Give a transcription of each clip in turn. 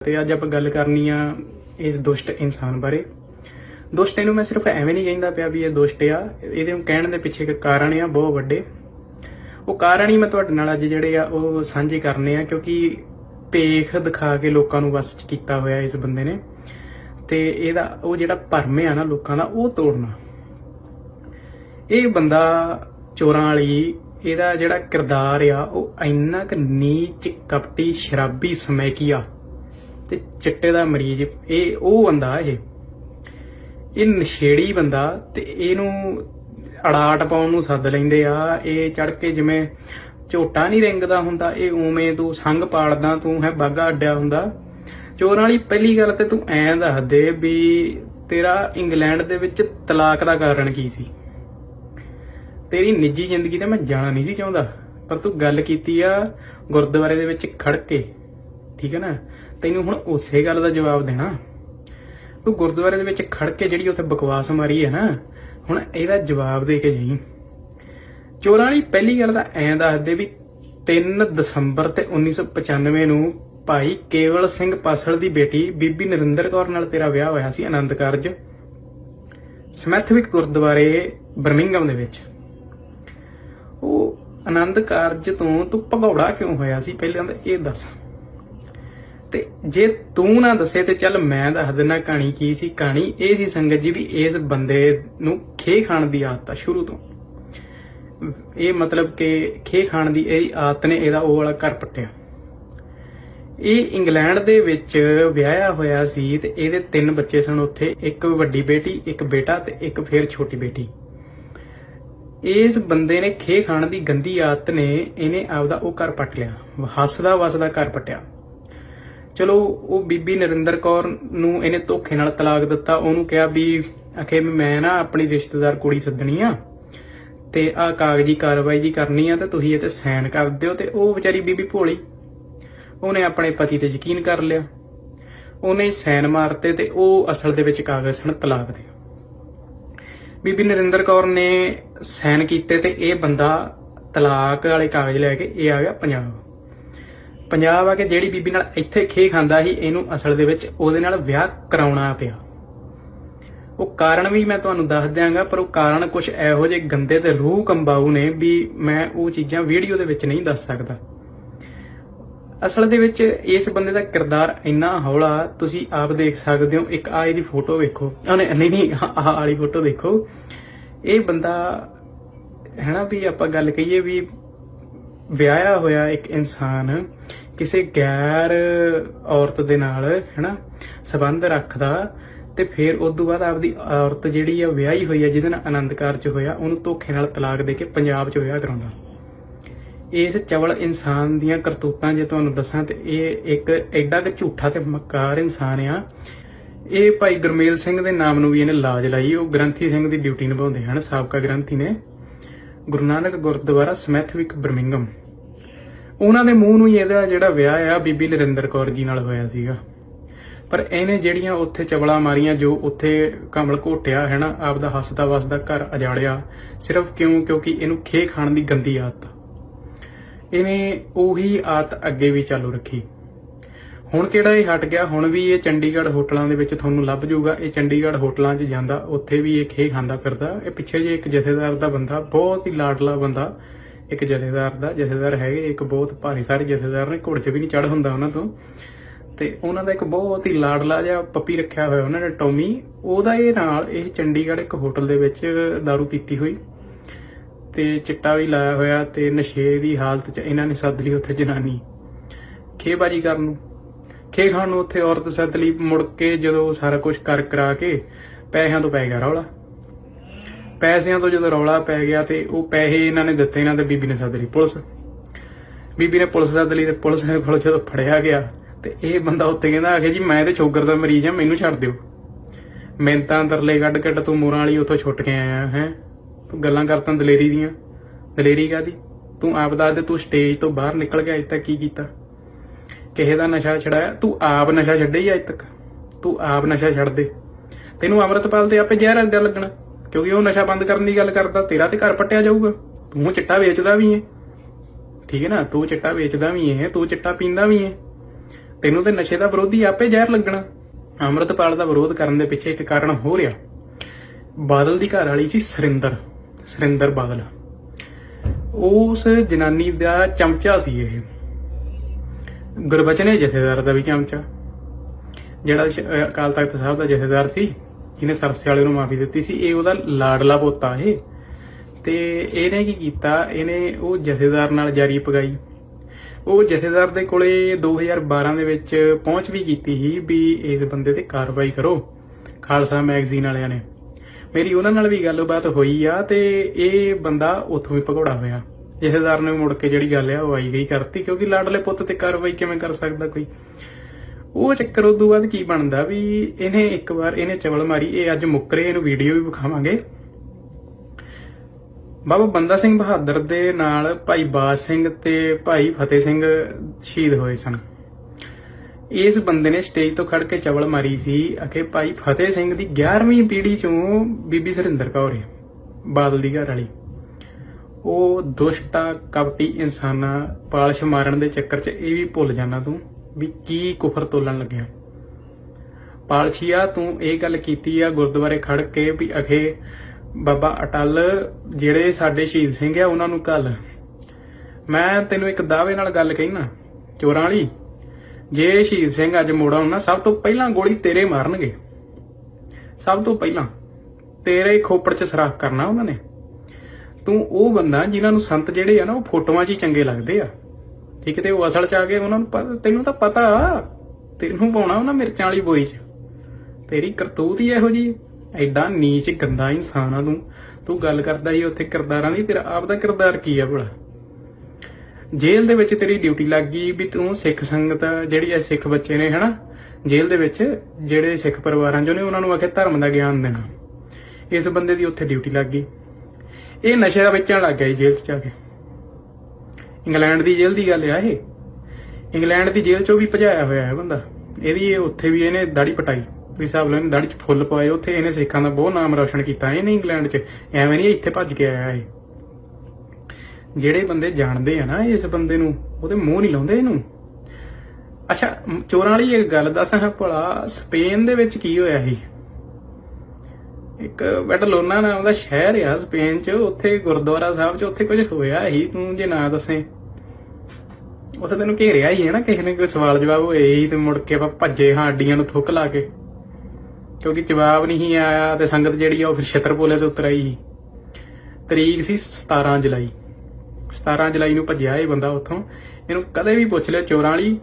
ਤੇ ਅੱਜ ਆਪਾਂ ਗੱਲ ਕਰਨੀ ਆ ਇਸ ਦੁਸ਼ਟ ਇਨਸਾਨ ਬਾਰੇ। ਦੁਸ਼ਟ ਇਹਨੂੰ ਮੈਂ ਸਿਰਫ ਐਵੇਂ ਨਹੀਂ ਕਹਿੰਦਾ ਪਿਆ ਵੀ ਇਹ ਦੁਸ਼ਟ ਆ। ਇਹਦੇ ਨੂੰ ਕਹਿਣ ਦੇ ਪਿੱਛੇ ਇੱਕ ਕਾਰਨ ਆ, ਬਹੁਤ ਵੱਡੇ। ਉਹ ਕਾਰਨ ਹੀ ਮੈਂ ਤੁਹਾਡੇ ਨਾਲ ਅੱਜ ਜਿਹੜੇ ਆ ਉਹ ਸਾਂਝੇ ਕਰਨੇ ਆ, ਕਿਉਂਕਿ ਪੇਖ ਦਿਖਾ ਕੇ ਲੋਕਾਂ ਨੂੰ ਵਸ ਚ ਕੀਤਾ ਹੋਇਆ ਇਸ ਬੰਦੇ ਨੇ। ਤੇ ਇਹਦਾ ਉਹ ਜਿਹੜਾ ਭਰਮ ਆ ਨਾ ਲੋਕਾਂ ਦਾ, ਉਹ ਤੋੜਨਾ। ਇਹ ਬੰਦਾ ਚੋਰਾਂ ਵਾਲੀ, ਇਹਦਾ ਜਿਹੜਾ ਕਿਰਦਾਰ ਆ, ਉਹ ਇੰਨਾ ਕੁ ਨੀਚ, ਕਪਟੀ, ਸ਼ਰਾਬੀ ਸਮੈਕੀਆ ਤੇ ਚਿੱਟੇ ਦਾ ਮਰੀਜ਼, ਇਹ ਉਹ ਬੰਦਾ ਇਹ। ਇਹ ਨਸ਼ੇੜੀ ਬੰਦਾ ਤੇ ਇਹਨੂੰ ਅੜਾਟ ਪਾਉਣ ਨੂੰ ਸੱਦ ਲੈਂਦੇ ਆ। ਇਹ ਚੜ ਕੇ ਜਿਵੇਂ ਝੋਟਾ ਨਹੀਂ ਰਿੰਗਦਾ ਹੁੰਦਾ, ਇਹ ਉਵੇਂ ਤੂੰ ਸੰਗ ਪਾੜਦਾ ਤੂੰ ਹੈ ਬਾਗਾ ਅੱਡਿਆ ਹੁੰਦਾ। ਚੋਰਾਂ ਵਾਲੀ ਪਹਿਲੀ ਗੱਲ ਤੇ ਤੂੰ ਐਂ ਦੱਸ ਦੇ ਵੀ ਤੇਰਾ ਇੰਗਲੈਂਡ ਦੇ ਵਿੱਚ ਤਲਾਕ ਦਾ ਕਾਰਨ ਕੀ ਸੀ? ਤੇਰੀ ਨਿੱਜੀ ਜ਼ਿੰਦਗੀ ਤੇ ਮੈਂ ਜਾਣਾ ਨਹੀਂ ਸੀ ਚਾਹੁੰਦਾ, ਪਰ ਤੂੰ ਗੱਲ ਕੀਤੀ ਆ ਗੁਰਦੁਆਰੇ ਦੇ ਵਿੱਚ ਖੜ ਕੇ। ਠੀਕ ਹੈ ਨਾ? ਤੈਨੂੰ ਹੁਣ ਉਸੇ ਗੱਲ ਦਾ ਜਵਾਬ ਦੇਣਾ। ਤੂੰ ਗੁਰਦੁਆਰੇ ਦੇ ਵਿੱਚ ਖੜ ਕੇ ਜਿਹੜੀ ਉੱਥੇ ਬਕਵਾਸ ਮਾਰੀ ਹੈ ਨਾ, ਹੁਣ ਇਹਦਾ ਜਵਾਬ ਦੇ ਕੇ ਜਾਈਂ। ਚੋਰਾਂ ਵਾਲੀ ਪਹਿਲੀ ਗੱਲ ਤਾਂ ਐਂ ਦੱਸਦੇ ਵੀ 3 ਦਸੰਬਰ ਤੇ 1995 ਨੂੰ ਭਾਈ ਕੇਵਲ ਸਿੰਘ ਪਾਸਲ ਦੀ ਬੇਟੀ ਬੀਬੀ ਨਰਿੰਦਰ ਕੌਰ ਨਾਲ ਤੇਰਾ ਵਿਆਹ ਹੋਇਆ ਸੀ ਆਨੰਦ ਕਾਰਜ ਸਮੈਥਵਿਕ ਗੁਰਦੁਆਰੇ ਬਰਮਿੰਗਮ ਦੇ ਵਿੱਚ। ਉਹ ਆਨੰਦ ਕਾਰਜ ਤੋਂ ਤੂੰ ਭਗੌੜਾ ਕਿਉਂ ਹੋਇਆ ਸੀ? ਪਹਿਲਾਂ ਤਾਂ ਇਹ ਦੱਸ। ਤੇ ਜੇ ਤੂੰ ਨਾ ਦੱਸੇ ਤੇ ਚੱਲ ਮੈਂ ਦੱਸ ਦਿੰਦਾ ਕਹਾਣੀ ਕੀ ਸੀ ਕਹਾਣੀ ਇਹ ਸੀ ਸੰਗਤ ਜੀ ਵੀ ਇਸ ਬੰਦੇ ਨੂੰ ਖੇ ਖਾਣ ਦੀ ਆਦਤ ਆ ਸ਼ੁਰੂ ਤੋਂ। ਇਹ ਮਤਲਬ ਕਿ ਖੇ ਖਾਣ ਦੀ ਇਹ ਆਦਤ ਨੇ ਇਹਦਾ ਉਹ ਵਾਲਾ ਘਰ ਪੱਟਿਆ। ਇਹ ਇੰਗਲੈਂਡ ਦੇ ਵਿੱਚ ਵਿਆਹਿਆ ਹੋਇਆ ਸੀ ਤੇ ਇਹਦੇ ਤਿੰਨ ਬੱਚੇ ਸਨ ਉੱਥੇ, ਇੱਕ ਵੱਡੀ ਬੇਟੀ, ਇੱਕ ਬੇਟਾ ਤੇ ਇੱਕ ਫੇਰ ਛੋਟੀ ਬੇਟੀ। ਇਸ ਬੰਦੇ ਨੇ ਖੇ ਖਾਣ ਦੀ ਗੰਦੀ ਆਦਤ ਨੇ ਇਹਨੇ ਆਪਦਾ ਉਹ ਘਰ ਪੱਟ ਲਿਆ ਹੱਸਦਾ ਵਸਦਾ ਘਰ ਪੱਟਿਆ। ਚਲੋ, ਉਹ ਬੀਬੀ ਨਰਿੰਦਰ ਕੌਰ ਨੂੰ ਇਹਨੇ ਧੋਖੇ ਨਾਲ ਤਲਾਕ ਦਿੱਤਾ। ਉਹਨੂੰ ਕਿਹਾ ਵੀ, ਅਖੇ, ਮੈਂ ਨਾ ਆਪਣੀ ਰਿਸ਼ਤੇਦਾਰ ਕੁੜੀ ਸੱਦਣੀ ਆ ਤੇ ਆ ਕਾਗਜ਼ੀ ਕਾਰਵਾਈ ਜੀ ਕਰਨੀ ਆ ਤੇ ਤੁਸੀਂ ਇਹ ਤੇ ਸਾਈਨ ਕਰ ਦਿਓ ਤੇ ਉਹ ਵਿਚਾਰੀ ਬੀਬੀ ਭੋਲੀ, ਉਹਨੇ ਆਪਣੇ ਪਤੀ ਤੇ ਯਕੀਨ ਕਰ ਲਿਆ। ਉਹਨੇ ਸਾਈਨ ਮਾਰਤੇ ਤੇ ਉਹ ਅਸਲ ਦੇ ਵਿੱਚ ਕਾਗਜ਼ ਸਨ, ਤਲਾਕ ਦੇ। ਬੀਬੀ ਨਰਿੰਦਰ ਕੌਰ ਨੇ ਸਾਈਨ ਕੀਤੇ ਤੇ ਇਹ ਬੰਦਾ ਤਲਾਕ ਵਾਲੇ ਕਾਗਜ਼ ਲੈ ਕੇ ਇਹ ਆ ਗਿਆ ਪੰਜਾਬ। ਪੰਜਾਬ ਆ ਕੇ ਜਿਹੜੀ ਬੀਬੀ ਨਾਲ ਇੱਥੇ ਖੇ ਖਾਂਦਾ ਸੀ, ਇਹਨੂੰ ਅਸਲ ਦੇ ਵਿੱਚ ਉਹਦੇ ਨਾਲ ਵਿਆਹ ਕਰਾਉਣਾ ਪਿਆ। ਉਹ ਕਾਰਨ ਵੀ ਮੈਂ ਤੁਹਾਨੂੰ ਦੱਸ ਦਿਆਂਗਾ, ਪਰ ਉਹ ਕਾਰਨ ਕੁਝ ਇਹੋ ਜਿਹੇ ਗੰਦੇ ਤੇ ਰੂਹ ਕੰਬਾਊ ਨੇ ਵੀ ਮੈਂ ਉਹ ਚੀਜ਼ਾਂ ਵੀਡੀਓ ਦੇ ਵਿੱਚ ਨਹੀਂ ਦੱਸ ਸਕਦਾ। ਅਸਲ ਦੇ ਵਿੱਚ ਇਸ ਬੰਦੇ ਦਾ ਕਿਰਦਾਰ ਇੰਨਾ ਹੌਲਾ, ਤੁਸੀਂ ਆਪ ਦੇਖ ਸਕਦੇ ਹੋ, ਇੱਕ ਆ ਇਹਦੀ ਫੋਟੋ ਵੇਖੋ। ਨਹੀਂ ਨਹੀਂ ਆਹ ਵਾਲੀ ਫੋਟੋ ਦੇਖੋ ਇਹ ਬੰਦਾ ਹੈਨਾ ਵੀ ਆਪਾਂ ਗੱਲ ਕਹੀਏ ਵੀ ਵਿਆਹਿਆ ਹੋਇਆ ਇੱਕ ਇਨਸਾਨ ਕਿਸੇ ਗੈਰ ਔਰਤ ਦੇ ਨਾਲ, ਹੈਨਾ, ਸਬੰਧ ਰੱਖਦਾ ਤੇ ਫਿਰ ਉਸ ਤੋਂ ਬਾਅਦ ਆਪਦੀ ਔਰਤ ਜਿਹੜੀ ਆ ਵਿਆਹੀ ਹੋਈ ਆ, ਜਿਹਦੇ ਨਾਲ ਆਨੰਦ ਕਾਰਜ ਹੋਇਆ, ਉਹਨੂੰ ਧੋਖੇ ਨਾਲ ਤਲਾਕ ਦੇ ਕੇ ਪੰਜਾਬ 'ਚ ਵਿਆਹ ਕਰਾਉਂਦਾ। ਇਸ ਚਵਲ ਇਨਸਾਨ ਦੀਆਂ ਕਰਤੂਤਾਂ ਜੇ ਤੁਹਾਨੂੰ ਦੱਸਾਂ ਤੇ ਇਹ ਇੱਕ ਐਡਾ ਕਿ ਝੂਠਾ ਤੇ ਮਕਾਰ ਇਨਸਾਨ ਆ। ਇਹ ਭਾਈ ਗੁਰਮੇਲ ਸਿੰਘ ਦੇ ਨਾਮ ਨੂੰ ਵੀ ਇਹਨੇ ਲਾਜ ਲਾਈ, ਉਹ ਗ੍ਰੰਥੀ ਸਿੰਘ ਦੀ ਡਿਊਟੀ ਨਿਭਾਉਂਦੇ ਹਨ, ਸਾਬਕਾ ਗ੍ਰੰਥੀ ਨੇ। ਗੁਰੂ ਨਾਨਕ ਗੁਰਦੁਆਰਾ ਸਮੈਥਵਿਕ ਬਰਮਿੰਗਮ ਉਹਨਾਂ ਦੇ ਮੂੰਹ ਨੂੰ ਹੀ ਇਹਦਾ ਜਿਹੜਾ ਵਿਆਹ ਆ, ਬੀਬੀ ਨਰਿੰਦਰ ਕੌਰ ਜੀ ਨਾਲ ਹੋਇਆ ਸੀਗਾ। ਪਰ ਇਹਨੇ ਜਿਹੜੀਆਂ ਉੱਥੇ ਚਵਲਾ ਮਾਰੀਆਂ, ਜੋ ਉੱਥੇ ਕਮਲ ਘੋਟਿਆ ਹੈ ਨਾ ਆਪਦਾ ਹੱਸਦਾ ਵਸਦਾ ਘਰ ਅਜਾੜਿਆ, ਸਿਰਫ ਕਿਉਂ? ਕਿਉਂਕਿ ਇਹਨੂੰ ਖੇ ਖਾਣ ਦੀ ਗੰਦੀ ਆਦਤ ਆ। ਇਹਨੇ ਉਹੀ ਆਦਤ ਅੱਗੇ ਵੀ ਚਾਲੂ ਰੱਖੀ। ਹੁਣ ਕਿਹੜਾ ਇਹ ਹਟ ਗਿਆ? ਹੁਣ ਵੀ ਇਹ ਚੰਡੀਗੜ੍ਹ ਹੋਟਲਾਂ ਦੇ ਵਿੱਚ ਤੁਹਾਨੂੰ ਲੱਭ ਜਾਊਗਾ। ਇਹ ਚੰਡੀਗੜ੍ਹ ਹੋਟਲਾਂ 'ਚ ਜਾਂਦਾ, ਉੱਥੇ ਵੀ ਇਹ ਖੇ ਖਾਂਦਾ ਫਿਰਦਾ। ਇਹ ਪਿੱਛੇ ਜੇ ਇੱਕ ਜਥੇਦਾਰ ਦਾ ਬੰਦਾ, ਬਹੁਤ ਹੀ ਲਾਡਲਾ ਬੰਦਾ। ਇੱਕ ਜਥੇਦਾਰ ਦਾ, ਜਥੇਦਾਰ ਹੈਗੇ, ਇੱਕ ਬਹੁਤ ਭਾਰੀ, ਸਾਰੇ ਜਥੇਦਾਰ ਨੇ ਘੋੜੇ 'ਚ ਵੀ ਨਹੀਂ ਚੜ ਹੁੰਦਾ ਉਹਨਾਂ ਤੋਂ। ਤੇ ਉਹਨਾਂ ਦਾ ਇੱਕ ਬਹੁਤ ਹੀ ਲਾਡਲਾ ਜਿਹਾ ਪੱਪੀ ਰੱਖਿਆ ਹੋਇਆ ਉਹਨਾਂ ਨੇ, ਟੋਮੀ। ਉਹਦਾ ਇਹ ਨਾਲ ਇਹ ਚੰਡੀਗੜ੍ਹ ਇੱਕ ਹੋਟਲ ਦੇ ਵਿੱਚ दारू ਪੀਤੀ ਹੋਈ। ਤੇ ਚਿੱਟਾ ਵੀ ਲਾਇਆ ਹੋਇਆ ਤੇ ਨਸ਼ੇ ਦੀ ਹਾਲਤ 'ਚ ਇਹਨਾਂ ਨੇ ਸੱਦ ਲਈ ਉੱਥੇ ਜਨਾਨੀ। ਖੇਬਾਜੀ ਕਰਨ ਨੂੰ। ਖੇ ਖਾਣ ਨੂੰ ਉੱਥੇ ਔਰਤ ਸੱਦ ਲਈ, ਮੁੜ ਕੇ ਜਦੋਂ ਸਾਰਾ ਕੁਝ ਕਰ ਕਰਾ ਕੇ ਪੈਸਿਆਂ ਤੋਂ ਪੈ ਗਿਆ ਰੌਲਾ। ਪੈਸਿਆਂ ਤੋਂ ਜਦੋਂ ਰੌਲਾ ਪੈ ਗਿਆ ਤੇ ਉਹ ਪੈਸੇ ਇਹਨਾਂ ਨੇ ਦਿੱਤੇ ਇਹਨਾਂ ਤੇ ਬੀਬੀ ਨੇ ਸੱਦ ਲਈ ਪੁਲਿਸ। ਬੀਬੀ ਨੇ ਪੁਲਿਸ ਸੱਦ ਲਈ ਤੇ ਪੁਲਿਸ ਨੇ ਕੋਲ ਜਦੋਂ ਫੜਿਆ ਗਿਆ ਤੇ ਇਹ ਬੰਦਾ ਉੱਤੇ ਕਹਿੰਦਾ ਆਖੇ ਜੀ ਮੈਂ ਤੇ ਸ਼ੂਗਰ ਦਾ ਮਰੀਜ਼ ਆ ਮੈਨੂੰ ਛੱਡ ਦਿਓ। ਮਿੰਤਾਂ ਤਰਲੇ ਕੱਢ ਕੱਢ ਤੂੰ ਮੋਰਾਂ ਵਾਲੀ ਉੱਥੋਂ ਛੁੱਟ ਕੇ ਆਇਆ ਹੈ। ਤੂੰ ਗੱਲਾਂ ਕਰਤਾਂ ਦਲੇਰੀ ਦੀਆਂ। ਦਲੇਰੀ ਕਾਦੀ ਤੂੰ ਆਪ ਦਾ ਦੇ, ਤੂੰ ਸਟੇਜ ਤੋਂ ਬਾਹਰ ਨਿਕਲ ਗਿਆ ਅਜੇ ਤੱਕ ਕੀ ਕੀਤਾ? ਕਿਸੇ ਦਾ ਨਸ਼ਾ ਛੜਾਇਆ ਤੂੰ ਆਪ ਨਸ਼ਾ ਛੱਡੇ ਹੀ ਅਜੇ ਤੱਕ। ਤੂੰ ਆਪ ਨਸ਼ਾ ਛੱਡ ਦੇ। ਤੈਨੂੰ ਅੰਮ੍ਰਿਤਪਾਲ ਤੇ ਆਪੇ ਜ਼ਹਿਰ ਅੱਡਾ ਲੱਗਣਾ। ਕਿਉਂਕਿ ਉਹ ਨਸ਼ਾ ਬੰਦ ਕਰਨ ਦੀ ਗੱਲ ਕਰਦਾ, ਤੇਰਾ ਤੇ ਘਰ ਪੱਟਿਆ ਜਾਊਗਾ। ਤੂੰ ਚਿੱਟਾ ਵੇਚਦਾ ਵੀ ਹੈ। ਠੀਕ ਹੈ ਨਾ? ਤੂੰ ਚਿੱਟਾ ਵੇਚਦਾ ਵੀ ਹੈ, ਤੂੰ ਚਿੱਟਾ ਪੀਂਦਾ ਵੀ ਹੈ। ਤੈਨੂੰ ਤੇ ਨਸ਼ੇ ਦਾ ਵਿਰੋਧੀ ਆਪੇ ਜ਼ਹਿਰ ਲੱਗਣਾ। ਅੰਮ੍ਰਿਤਪਾਲ ਦਾ ਵਿਰੋਧ ਕਰਨ ਦੇ ਪਿੱਛੇ ਇੱਕ ਕਾਰਨ ਹੋ ਰਿਹਾ। ਬਾਦਲ ਦੀ ਘਰ ਵਾਲੀ ਸੀ ਸਰਿੰਦਰ ਸਰਿੰਦਰ ਬਾਦਲ। ਉਸ ਜਨਾਨੀ ਦਾ ਚਮਚਾ ਸੀ ਇਹ। ਗੁਰਬਚਨੇ ਜਥੇਦਾਰ ਦਾ ਵੀ ਚਮਚਾ। ਜਿਹੜਾ ਅਕਾਲ ਤਖਤ ਸਾਹਿਬ ਦਾ ਜਥੇਦਾਰ ਸੀ। ਜਿਹਨੇ ਸਰਸੇ ਵਾਲੇ ਨੂੰ ਮਾਫੀ ਦਿੱਤੀ ਸੀ, ਇਹ ਉਹਦਾ ਲਾਡਲਾ ਪੋਤਾ ਇਹ। ਤੇ ਇਹਨੇ ਕੀ ਕੀਤਾ, ਇਹਨੇ ਉਹ ਜਥੇਦਾਰ ਨਾਲ ਜਾਰੀ ਪਗਾਈ। ਉਹ ਜਥੇਦਾਰ ਦੇ ਕੋਲੇ 2012 ਦੇ ਵਿੱਚ ਪਹੁੰਚ ਵੀ ਕੀਤੀ ਸੀ ਵੀ ਇਸ ਬੰਦੇ ਤੇ ਕਾਰਵਾਈ ਕਰੋ, ਖਾਲਸਾ ਮੈਗਜ਼ੀਨ ਵਾਲਿਆਂ ਨੇ। ਮੇਰੀ ਉਹਨਾਂ ਨਾਲ ਵੀ ਗੱਲਬਾਤ ਹੋਈ ਆ ਤੇ ਇਹ ਬੰਦਾ ਉੱਥੋਂ ਵੀ ਭਗੌੜਾ ਹੋਇਆ। ਜਥੇਦਾਰ ਨੇ ਮੁੜ ਕੇ ਜਿਹੜੀ ਗੱਲ ਆ ਉਹ ਆਈ ਗਈ ਕਰਤੀ, ਕਿਉਂਕਿ ਲਾਡਲੇ ਪੁੱਤ ਤੇ ਕਾਰਵਾਈ ਕਿਵੇਂ ਕਰ ਸਕਦਾ ਕੋਈ? ਉਹ ਚੱਕਰ ਉਦੋਂ ਬਾਅਦ ਕੀ ਬਣਦਾ ਵੀ ਇਹਨੇ ਇੱਕ ਵਾਰ ਇਹਨੇ ਚਵਲ ਮਾਰੀ, ਇਹ ਅੱਜ ਮੁੱਕਰੇ, ਇਹਨੂੰ ਵੀਡੀਓ ਵੀ ਵਿਖਾਵਾਂਗੇ। ਬਾਬਾ ਬੰਦਾ ਸਿੰਘ ਬਹਾਦਰ ਦੇ ਨਾਲ ਭਾਈ ਬਾਜ ਸਿੰਘ ਤੇ ਭਾਈ ਫਤਿਹ ਸਿੰਘ ਸ਼ਹੀਦ ਹੋਏ ਸਨ। ਇਸ ਬੰਦੇ ਨੇ ਸਟੇਜ ਤੋਂ ਖੜ ਕੇ ਚਵਲ ਮਾਰੀ ਸੀ ਅਕੇ ਭਾਈ ਫਤਿਹ ਸਿੰਘ ਦੀ 11ਵੀਂ ਪੀੜ੍ਹੀ ਚੋਂ ਬੀਬੀ ਸੁਰਿੰਦਰ ਕੌਰ ਹੈ, ਬਾਦਲ ਦੀ ਘਰ ਵਾਲੀ। ਉਹ ਦੁਸ਼ਟਾ, ਕਪਟੀ, ਇਨਸਾਨਾਂ, ਪਾਲਸ਼ ਮਾਰਨ ਦੇ ਚੱਕਰ 'ਚ ਇਹ ਵੀ ਭੁੱਲ ਜਾਣਾ ਤੂੰ। ਵੀ ਕੀ ਕੁਫਰ ਤੋਲਣ ਲੱਗਿਆ ਪਾਲਛੀਆ, ਤੂੰ ਇਹ ਗੱਲ ਕੀਤੀ ਆ ਗੁਰਦੁਆਰੇ ਖੜ ਕੇ ਵੀ ਅਖੇ ਬਾਬਾ ਅਟਲ, ਜਿਹੜੇ ਸਾਡੇ ਸ਼ਹੀਦ ਸਿੰਘ ਆ, ਉਹਨਾਂ ਨੂੰ ਕੱਲ ਮੈਂ ਤੈਨੂੰ ਇੱਕ ਦਾਅਵੇ ਨਾਲ ਗੱਲ ਕਹਿਣਾ ਚੋਰਾਂ ਵਾਲੀ, ਜੇ ਸ਼ਹੀਦ ਸਿੰਘ ਅੱਜ ਮੋੜ ਆਉਣ ਨਾ, ਸਭ ਤੋਂ ਪਹਿਲਾਂ ਗੋਲੀ ਤੇਰੇ ਮਾਰਨਗੇ। ਸਭ ਤੋਂ ਪਹਿਲਾਂ, ਤੇਰੇ ਖੋਪੜ 'ਚ ਸਰਾਖ ਕਰਨਾ ਉਹਨਾਂ ਨੇ। ਤੂੰ ਉਹ ਬੰਦਾ ਜਿਨ੍ਹਾਂ ਨੂੰ ਸੰਤ ਜਿਹੜੇ ਆ ਨਾ, ਉਹ ਫੋਟੋਆਂ 'ਚ ਹੀ ਚੰਗੇ ਲੱਗਦੇ ਆ। ਜੇ ਕਿਤੇ ਉਹ ਅਸਲ 'ਚ ਆ ਗਏ ਉਹਨਾਂ ਨੂੰ ਪਤਾ, ਤੈਨੂੰ ਤਾਂ ਪਤਾ, ਤੈਨੂੰ ਪਾਉਣਾ ਉਹਨਾਂ ਮਿਰਚਾਂ ਵਾਲੀ ਬੋਰੀ 'ਚ। ਤੇਰੀ ਕਰਤੂਤ ਹੀ ਇਹੋ ਜੀ ਐਡਾ ਨੀਚ, ਗੰਦਾ ਇਨਸਾਨ ਆ ਤੂੰ। ਤੂੰ ਗੱਲ ਕਰਦਾ ਹੀ ਉੱਥੇ ਕਿਰਦਾਰਾਂ ਦੀ, ਤੇਰਾ ਆਪ ਦਾ ਕਿਰਦਾਰ ਕੀ ਆ ਭਲਾ? ਜੇਲ੍ਹ ਦੇ ਵਿੱਚ ਤੇਰੀ ਡਿਊਟੀ ਲੱਗ ਗਈ ਵੀ ਤੂੰ ਸਿੱਖ ਸੰਗਤ, ਜਿਹੜੀ ਐ ਸਿੱਖ ਬੱਚੇ ਨੇ, ਹਨਾ? ਜੇਲ੍ਹ ਦੇ ਵਿੱਚ ਜਿਹੜੇ ਸਿੱਖ ਪਰਿਵਾਰਾਂ ਚੋਂ ਨੇ, ਉਹਨਾਂ ਨੂੰ ਆਖੇ ਧਰਮ ਦਾ ਗਿਆਨ ਦੇਣਾ। ਇਸ ਬੰਦੇ ਦੀ ਉੱਥੇ ਡਿਊਟੀ ਲੱਗ ਗਈ। ਇਹ ਨਸ਼ੇ ਦਾ ਵੇਚਣ ਲੱਗ ਗਿਆ ਜੀ ਜੇਲ੍ਹ 'ਚ ਜਾ ਕੇ। ਇੰਗਲੈਂਡ ਦੀ ਜੇਲ੍ਹ ਦੀ ਗੱਲ ਆ ਇਹ। ਇੰਗਲੈਂਡ ਦੀ ਜੇਲ੍ਹ 'ਚੋਂ ਵੀ ਭਜਾਇਆ ਹੋਇਆ ਹੈ ਬੰਦਾ। ਇਹਦੀ ਇਹ ਉੱਥੇ ਵੀ ਇਹਨੇ ਦਾੜੀ ਪਟਾਈ। ਵੀ ਹਿਸਾਬ ਲਓ ਇਹਨੇ ਦਾੜੀ 'ਚ ਫੁੱਲ ਪਾਏ ਉੱਥੇ ਇਹਨੇ ਸਿੱਖਾਂ ਦਾ ਬਹੁਤ ਨਾਮ ਰੌਸ਼ਨ ਕੀਤਾ। ਇਹਨੇ ਇੰਗਲੈਂਡ 'ਚ। ਐਵੇਂ ਨਹੀਂ ਇੱਥੇ ਭੱਜ ਕੇ ਆਇਆ ਇਹ। ਜਿਹੜੇ ਬੰਦੇ ਜਾਣਦੇ ਆ ਨਾ ਇਸ ਬੰਦੇ ਨੂੰ, ਉਹਦੇ ਮੂੰਹ ਨਹੀਂ ਲਾਉਂਦੇ ਇਹਨੂੰ। ਅੱਛਾ ਚੋਰਾਂ ਵਾਲੀ ਇੱਕ ਗੱਲ ਦੱਸਾਂ ਭਲਾ। ਸਪੇਨ ਦੇ ਵਿੱਚ ਕੀ ਹੋਇਆ ਸੀ? ਇੱਕ ਬੈਟਲੋਨਾ ਨਾਮ ਦਾ ਸ਼ਹਿਰ ਆ ਸਪੇਨ 'ਚ। ਉੱਥੇ ਗੁਰਦੁਆਰਾ ਸਾਹਿਬ 'ਚ ਉੱਥੇ ਕੁਝ ਹੋਇਆ ਸੀ। ਤੂੰ ਜੇ ਨਾ ਦੱਸੇ। ਉੱਥੇ ਤੈਨੂੰ ਘੇਰਿਆ ਹੀ ਹੈ ਨਾ, ਕਿਸੇ ਨੇ ਕੋਈ ਸਵਾਲ ਜਵਾਬ ਹੋਏ ਸੀ ਤੇ ਮੁੜ ਕੇ ਆਪਾਂ ਭੱਜੇ ਹਾਂ ਅੱਡੀਆਂ ਨੂੰ ਥੁੱਕ ਲਾ ਕੇ। ਕਿਉਂਕਿ ਜਵਾਬ ਨਹੀਂ ਆਇਆ ਤੇ ਸੰਗਤ ਜਿਹੜੀ ਆ ਉਹ ਫਿਰ ਛਤਰਪੋਲੇ ਤੇ ਉਤਰ ਆਈ ਤਰੀਕ ਸੀ 17 ਜੁਲਾਈ। 17 ਜੁਲਾਈ ਨੂੰ ਭੱਜਿਆ ਇਹ ਬੰਦਾ ਉੱਥੋਂ। ਇਹਨੂੰ ਕਦੇ ਵੀ ਪੁੱਛ ਲਿਆ ਚੋਰਾਂ ਵਾਲੀ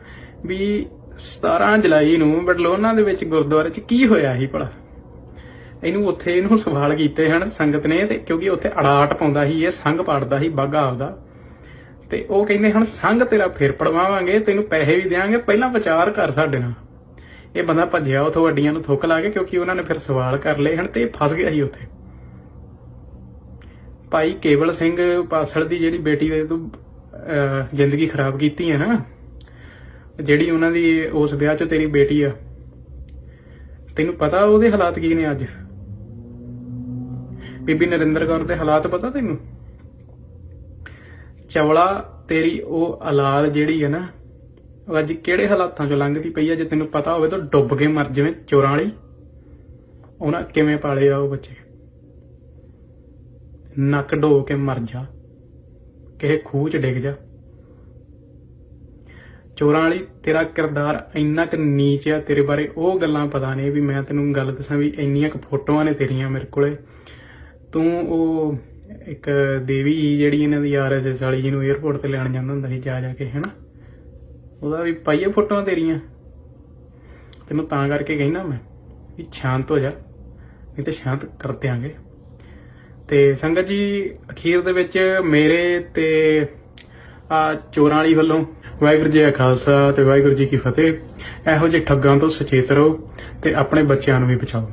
ਵੀ 17 ਜੁਲਾਈ ਨੂੰ ਬਟਲੋਨਾ ਦੇ ਵਿੱਚ ਗੁਰਦੁਆਰੇ 'ਚ ਕੀ ਹੋਇਆ ਸੀ ਭਲਾ? ਇਹਨੂੰ ਉੱਥੇ ਇਹਨੂੰ ਸਵਾਲ ਕੀਤੇ ਹਨ ਸੰਗਤ ਨੇ ਤੇ ਕਿਉਂਕਿ ਉੱਥੇ ਅੜਾਟ ਪਾਉਂਦਾ ਸੀ, ਇਹ ਸੰਗ ਪਾੜਦਾ ਸੀ ਬਾਗਾ ਆਪਦਾ। ਤੇ ਉਹ ਕਹਿੰਦੇ ਹੁਣ ਸੰਗ ਤੇਰਾ ਫਿਰ ਪੜਵਾਵਾਂਗੇ, ਤੈਨੂੰ ਪੈਸੇ ਵੀ ਦੇਵਾਂਗੇ ਪਹਿਲਾਂ ਵਿਚਾਰ ਕਰ ਸਾਡੇ ਨਾਲ। ਇਹ ਬੰਦਾ ਭੱਜਿਆ ਉਥੋਂ ਅੱਡੀਆਂ ਨੂੰ ਥੁੱਕ ਲਾ ਕੇ, ਕਿਉਂਕਿ ਉਹਨਾਂ ਨੇ ਫਿਰ ਸਵਾਲ ਕਰ ਲਏ ਹਨ ਤੇ ਫਸ ਗਿਆ ਸੀ ਉੱਥੇ। ਭਾਈ ਕੇਵਲ ਸਿੰਘ ਪਾਸੜ ਦੀ ਜਿਹੜੀ ਬੇਟੀ ਦੇ ਤੂੰ ਜ਼ਿੰਦਗੀ ਖਰਾਬ ਕੀਤੀ ਹੈ ਨਾ, ਜਿਹੜੀ ਉਹਨਾਂ ਦੀ ਉਸ ਵਿਆਹ 'ਚ ਤੇਰੀ ਬੇਟੀ ਆ, ਤੈਨੂੰ ਪਤਾ ਉਹਦੇ ਹਾਲਾਤ ਕੀ ਨੇ ਅੱਜ? ਬੀਬੀ ਨਰਿੰਦਰ ਕੌਰ ਦੇ ਹਾਲਾਤ ਪਤਾ ਤੈਨੂੰ? ਚਵਲਾ, ਤੇਰੀ ਉਹ ਔਲਾਦ ਜਿਹੜੀ ਹੈ ਨਾ, ਉਹ ਅੱਜ ਕਿਹੜੇ ਹਾਲਾਤਾਂ 'ਚੋਂ ਲੰਘਦੀ ਪਈ ਆ, ਜੇ ਤੈਨੂੰ ਪਤਾ ਹੋਵੇ ਤਾਂ ਡੁੱਬ ਕੇ ਮਰ ਜਾਵੇ ਚੋਰਾਂ ਵਾਲੀ। ਉਹਨਾਂ ਕਿਵੇਂ ਪਾਲੇ ਆ ਉਹ ਬੱਚੇ? ਨੱਕ ਢੋ ਕੇ ਮਰ ਜਾ। ਕਿਸੇ ਖੂਹ 'ਚ ਡਿੱਗ ਜਾ। ਚੋਰਾਂ ਵਾਲੀ ਤੇਰਾ ਕਿਰਦਾਰ ਇੰਨਾ ਕੁ ਨੀਚ ਆ, ਤੇਰੇ ਬਾਰੇ ਉਹ ਗੱਲਾਂ ਪਤਾ ਨੇ ਵੀ ਮੈਂ ਤੈਨੂੰ ਗੱਲ ਦੱਸਾਂ ਵੀ ਇੰਨੀਆਂ ਕੁ ਫੋਟੋਆਂ ਨੇ ਤੇਰੀਆਂ ਮੇਰੇ ਕੋਲੇ। ਤੂੰ ਉਹ ਇੱਕ ਦੇਵੀ ਜਿਹੜੀ ਇਹਨਾਂ ਦੀ ਆਰਐਸਐਸ ਵਾਲੀ ਜਿਹਨੂੰ 에어ਪੋਰਟ ਤੇ ਲੈਣ ਜਾਂਦਾ ਹੁੰਦਾ ਸੀ ਜਾ ਜਾ ਕੇ, ਹੈਨਾ? ਉਹਦਾ ਵੀ ਪਾਈਏ ਫੋਟੋਆਂ ਤੇਰੀਆਂ। ਤੈਨੂੰ ਤਾਂ ਕਰਕੇ ਕਹਿਣਾ ਮੈਂ ਵੀ ਸ਼ਾਂਤ ਹੋ ਜਾ, ਨਹੀਂ ਤਾਂ ਸ਼ਾਂਤ ਕਰ ਦਿਆਂਗੇ। ਤੇ ਸੰਗਤ ਜੀ, ਅਖੀਰ ਦੇ ਵਿੱਚ ਮੇਰੇ ਤੇ ਆ ਚੋਰਾਂ ਵਾਲੀ ਵੱਲੋਂ ਵਾਹਿਗੁਰੂ ਜੀ ਕਾ ਖਾਲਸਾ ਤੇ ਵਾਹਿਗੁਰੂ ਜੀ ਕੀ ਫਤਿਹ। ਇਹੋ ਜਿਹੇ ਠੱਗਾਂ ਤੋਂ ਸੁਚੇਤ ਰਹੋ ਤੇ ਆਪਣੇ ਬੱਚਿਆਂ ਨੂੰ ਵੀ ਬਚਾਓ।